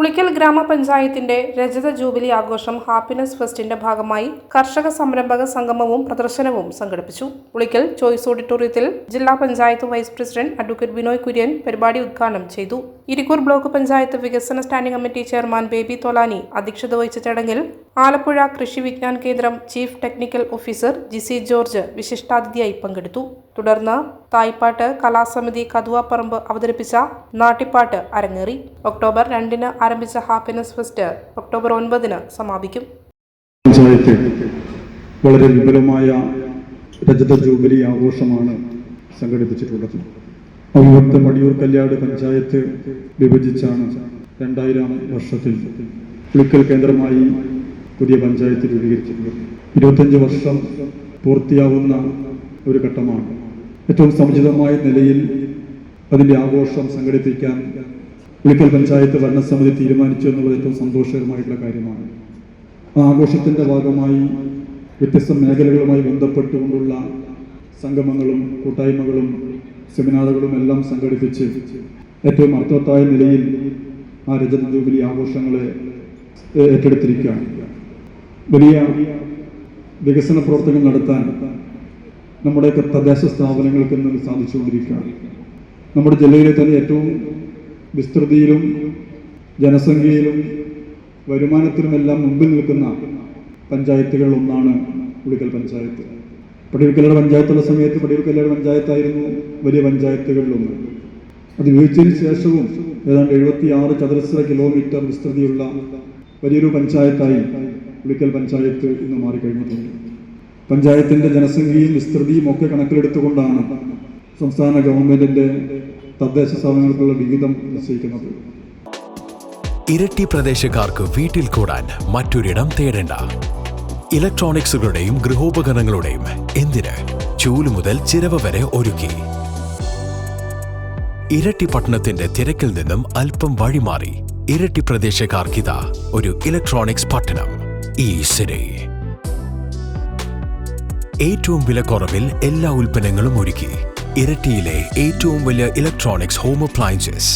ഉളിക്കൽ ഗ്രാമപഞ്ചായത്തിന്റെ രജത ജൂബിലി ആഘോഷം ഹാപ്പിനെസ് ഫെസ്റ്റിന്റെ ഭാഗമായി കർഷക സംരംഭക സംഗമവും പ്രദർശനവും സംഘടിപ്പിച്ചു. പുളിക്കൽ ചോയ്സ് ഓഡിറ്റോറിയത്തിൽ ജില്ലാ panchayat vice president advocate Binoy Kurian പരിപാടി ഉദ്ഘാടനം ചെയ്തു. ഇരിക്കൂർ ബ്ലോക്ക് പഞ്ചായത്ത് വികസന standing committee chairman Baby Tholani അധ്യക്ഷത വഹിച്ച ചടങ്ങിൽ Alappuzha Krishi Vigyan Kendra chief technical officer Jicy George വിശിഷ്ടാതിഥിയായി പങ്കെടുത്തു. തുടർന്ന് തായ്പാട്ട് കലാസമിതി കതുവാപ്പറമ്പ് അവതരിപ്പിച്ച നാട്ടിപ്പാട്ട് അരങ്ങേറി. ഒക്ടോബർ രണ്ടിന് ആരംഭിച്ച ഹാപ്പിനെസ് ഫെസ്റ്റ് ഒക്ടോബർ ഒൻപതിന് സമാപിക്കും. വളരെ വിപുലമായ രജത ജൂബിലി ആഘോഷമാണ് സംഘടിപ്പിച്ചിട്ടുള്ളത്. അവിഭക്ത മടിയൂർ കല്യാട് പഞ്ചായത്ത് വിഭജിച്ചാണ് രണ്ടായിരം വർഷത്തിൽ പുളിക്കൽ കേന്ദ്രമായി പുതിയ പഞ്ചായത്ത് രൂപീകരിച്ചിട്ടുള്ളത് ഇരുപത്തഞ്ച് വർഷം പൂർത്തിയാവുന്ന ഒരു ഘട്ടമാണ്. ഏറ്റവും സമുചിതമായ നിലയിൽ അതിന്റെ ആഘോഷം സംഘടിപ്പിക്കാൻ വിളിക്കൽ പഞ്ചായത്ത് ഭരണസമിതി തീരുമാനിച്ചു എന്നുള്ളത് ഏറ്റവും സന്തോഷകരമായിട്ടുള്ള കാര്യമാണ്. ആ ആഘോഷത്തിന്റെ ഭാഗമായി വ്യത്യസ്ത മേഖലകളുമായി ബന്ധപ്പെട്ടുകൊണ്ടുള്ള സംഗമങ്ങളും കൂട്ടായ്മകളും സെമിനാറുകളും എല്ലാം സംഘടിപ്പിച്ച് ഏറ്റവും അർത്ഥവത്തായ നിലയിൽ ആ രജത ജൂബിലി ആഘോഷങ്ങളെ ഏറ്റെടുത്തിരിക്കുകയാണ്. വലിയ വികസന പ്രവർത്തനങ്ങൾ നടത്താൻ നമ്മുടെയൊക്കെ തദ്ദേശ സ്ഥാപനങ്ങൾക്ക് ഇന്ന് സാധിച്ചുകൊണ്ടിരിക്കുകയാണ്. നമ്മുടെ ജില്ലയിലെ തന്നെ ഏറ്റവും വിസ്തൃതിയിലും ജനസംഖ്യയിലും വരുമാനത്തിലുമെല്ലാം മുമ്പിൽ നിൽക്കുന്ന പഞ്ചായത്തുകളിൽ ഒന്നാണ് ഉളിക്കൽ പഞ്ചായത്ത്. പടിവിക്കലയുടെ പഞ്ചായത്തുള്ള സമയത്ത് പടിവിക്കലയുടെ പഞ്ചായത്തായിരുന്നു വലിയ പഞ്ചായത്തുകളിലൊന്ന് അത് വിഭജിച്ചതിന് ശേഷവും ഏതാണ്ട് എഴുപത്തി ആറ് ചതുരശ്ര കിലോമീറ്റർ വിസ്തൃതിയുള്ള വലിയൊരു പഞ്ചായത്തായി ഉളിക്കൽ പഞ്ചായത്ത് ഇന്ന് മാറിക്കഴിഞ്ഞിട്ടുണ്ട്. പഞ്ചായത്തിന്റെ ജനസംഖ്യയും വിസ്തൃതിയും ഒക്കെ കണക്കിലെടുത്തുകൊണ്ടാണ് സംസ്ഥാന ഗവൺമെന്റിന്റെ തദ്ദേശ സ്ഥാപനങ്ങൾക്കുള്ള വിഹിതം നിശ്ചയിക്കുന്നത്. ഇരട്ടി പ്രദേശക്കാർക്ക് വീട്ടിൽ കൂടാൻ മറ്റൊരിടം തേടേണ്ട. ഇലക്ട്രോണിക്സുകളുടെയും ഗൃഹോപകരണങ്ങളുടെയും എന്തിന് ചൂൽ മുതൽ ചിരവ് വരെ ഒരുക്കി? ഇരട്ടി പട്ടണത്തിന്റെ തിരക്കിൽ നിന്നും അല്പം വഴിമാറി ഇരട്ടി പ്രദേശക്കാർക്കിതാ ഒരു ഇലക്ട്രോണിക്സ് പട്ടണം. ഈ സിറ്റി ഏറ്റവും വിലക്കുറവിൽ എല്ലാ ഉൽപ്പന്നങ്ങളും ഒരുക്കി. ഇരട്ടിയിലെ ഏറ്റവും വലിയ ഇലക്ട്രോണിക്സ് ഹോം അപ്ലയൻസസ്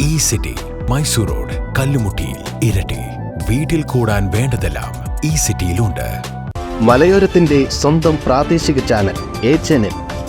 ഈ സിറ്റി മൈസൂർ റോഡ് കല്ലുമുട്ടിയിൽ ഇരട്ടി. വീട്ടിൽ കൂടാൻ വേണ്ടതെല്ലാം ഈ സിറ്റിയിലുണ്ട് മലയോരത്തിന്റെ സ്വന്തം പ്രാദേശിക ചാനൽ എ ചാനൽ